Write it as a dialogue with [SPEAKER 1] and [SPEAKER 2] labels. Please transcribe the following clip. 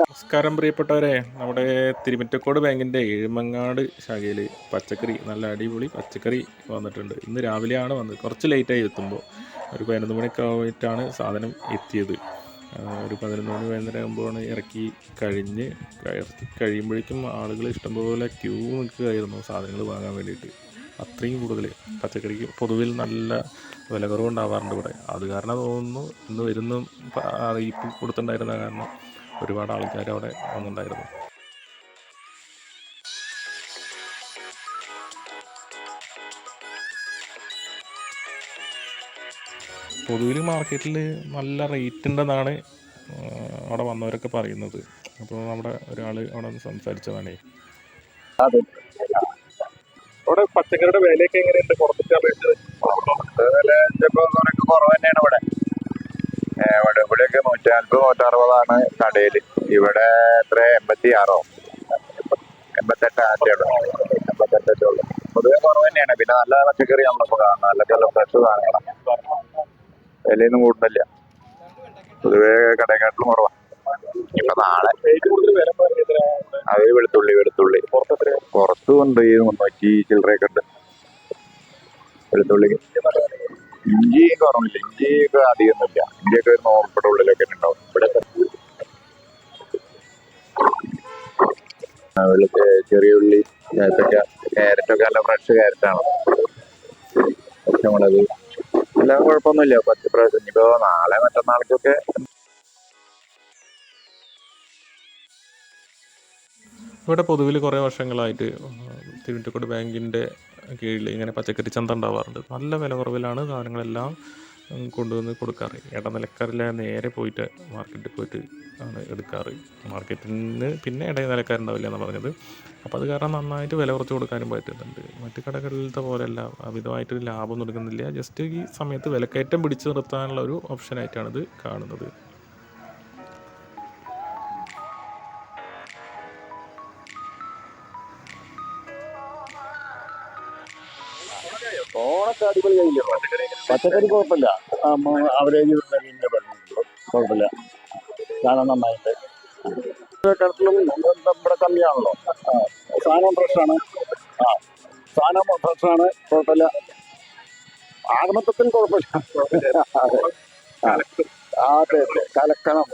[SPEAKER 1] നമസ്കാരം പ്രിയപ്പെട്ടവരെ. നമ്മുടെ തിരുമിറ്റക്കോട് ബാങ്കിന്റെ ഏഴുമങ്ങാട് ശാഖയിൽ പച്ചക്കറി നല്ല അടിപൊളി പച്ചക്കറി വന്നിട്ടുണ്ട്. ഇന്ന് രാവിലെയാണ് വന്നത്. കുറച്ച് ലേറ്റായി എത്തുമ്പോൾ ഒരു പതിനൊന്ന് മണിയൊക്കെ ആയിട്ടാണ് സാധനം എത്തിയത്. ഒരു പതിനൊന്ന് മണി വൈകുന്നേരം ആകുമ്പോഴാണ് ഇറക്കി കഴിഞ്ഞ്. ഇറക്കി കഴിയുമ്പോഴേക്കും ആളുകൾ ഇഷ്ടംപോലെ ക്യൂ നിൽക്കുകയായിരുന്നു സാധനങ്ങൾ വാങ്ങാൻ വേണ്ടിയിട്ട്. അത്രയും കൂടുതൽ പച്ചക്കറിക്ക് പൊതുവിൽ നല്ല വില കുറവുണ്ടാവാറുണ്ട് ഇവിടെ. അത് കാരണം തോന്നുന്നു ഇന്ന് വരുന്ന അറിയിപ്പ് കൊടുത്തിട്ടുണ്ടായിരുന്ന കാരണം ഒരുപാട് ആൾക്കാർ അവിടെ വന്നിട്ടുണ്ടായിരുന്നു. പൊതുവിൽ മാർക്കറ്റിൽ നല്ല റേറ്റ് ഉണ്ടെന്നാണ് അവിടെ വന്നവരൊക്കെ പറയുന്നത്. അപ്പോൾ നമ്മുടെ ഒരാൾ അവിടെ സംസാരിച്ചതാണേ.
[SPEAKER 2] ഇവിടെ പച്ചക്കറിയുടെ വിലയൊക്കെ എങ്ങനെയുണ്ട്? പുറത്തൊക്കെ അപേക്ഷിച്ചത്
[SPEAKER 3] വില നിനക്ക് കുറവ് തന്നെയാണ് ഇവിടെ. ഇവിടെ ഇവിടെയൊക്കെ നൂറ്റി നാൽപ്പത് നൂറ്ററുപതാണ് കടയിൽ ഇവിടെ എത്ര? എൺപത്തി ആറോ എൺപത്തെട്ട് ആറ്റയുള്ളൂ എൺപത്തെട്ടേ ഉള്ളൂ. പൊതുവെ കുറവ് തന്നെയാണ് പിന്നെ നല്ല പച്ചക്കറി നമ്മളിപ്പോ കാണാം നല്ല നല്ല ഫ്രഷ് സാധനങ്ങളാണ്. വിലയൊന്നും കൂടുന്നില്ല പൊതുവെ കടയെക്കാട്ടിലും കുറവാണ് ഇപ്പൊ നാളെ. അത് വെളുത്തുള്ളി വെളുത്തുള്ളി. പുറത്ത് കൊണ്ടുപോയി മുന്നൂറ്റി ചില്ലറയൊക്കെ ഉണ്ട്. വെളുത്തുള്ളി ഇഞ്ചി കുറവില്ല ഇഞ്ചിയൊക്കെ അധികമൊന്നുമില്ല ഇഞ്ചിയൊക്കെ ഒരു നോർപ്പട ഉള്ളിലൊക്കെ ഉണ്ടാവും. ഇവിടെ ചെറിയ ഉള്ളി ഏത്തക്ക ക്യാരറ്റൊക്കെ നല്ല ഫ്രഷ് ക്യാരറ്റാണ് പച്ചമുളക് എല്ലാം കുഴപ്പമൊന്നുമില്ല. പത്ത് പ്രാവശ്യം. നാളെ മറ്റന്നാൾക്കൊക്കെ
[SPEAKER 1] ഇവിടെ പൊതുവിൽ കുറേ വർഷങ്ങളായിട്ട് തിരുവനന്തപുരം ബാങ്കിന്റെ കീഴിൽ ഇങ്ങനെ പച്ചക്കറി ചന്ത ഉണ്ടാവാറുണ്ട്. നല്ല വില കുറവിലാണ് സാധനങ്ങളെല്ലാം കൊണ്ടുവന്ന് കൊടുക്കാറ്. ഇടനിലക്കാരില്ല നേരെ പോയിട്ട് മാർക്കറ്റിൽ പോയിട്ട് ആണ് എടുക്കാറ്. മാർക്കറ്റിൽ നിന്ന് പിന്നെ ഇടനിലക്കാരുണ്ടാവില്ല എന്ന് പറഞ്ഞത്. അപ്പോൾ അത് കാരണം നന്നായിട്ട് വില കുറച്ച് കൊടുക്കാനും പറ്റുന്നുണ്ട്. മറ്റ് കടകളിലത്തെ പോലെയല്ല അമിതമായിട്ട് ലാഭം എടുക്കുന്നില്ല. ജസ്റ്റ് ഈ സമയത്ത് വിലക്കയറ്റം പിടിച്ചു നിർത്താനുള്ള ഒരു ഓപ്ഷനായിട്ടാണ് ഇത് കാണുന്നത്.
[SPEAKER 2] ഓണൊക്കെ അടിപൊളി കഴിഞ്ഞില്ലേ പച്ചക്കറി കുഴപ്പമില്ല. അവരേജ് കുഴപ്പമില്ല. സാധനം നന്നായിട്ട് ിലും ഇവിടെ കമ്മിയാണല്ലോ. സാധനം ഫ്രഷാണ്. ആ സാധനം ഫ്രഷാണ്. കുഴപ്പമില്ല. ആത്മത്വത്തിന് കുഴപ്പമില്ല. ആ അതെ അതെ. കലക്കണം.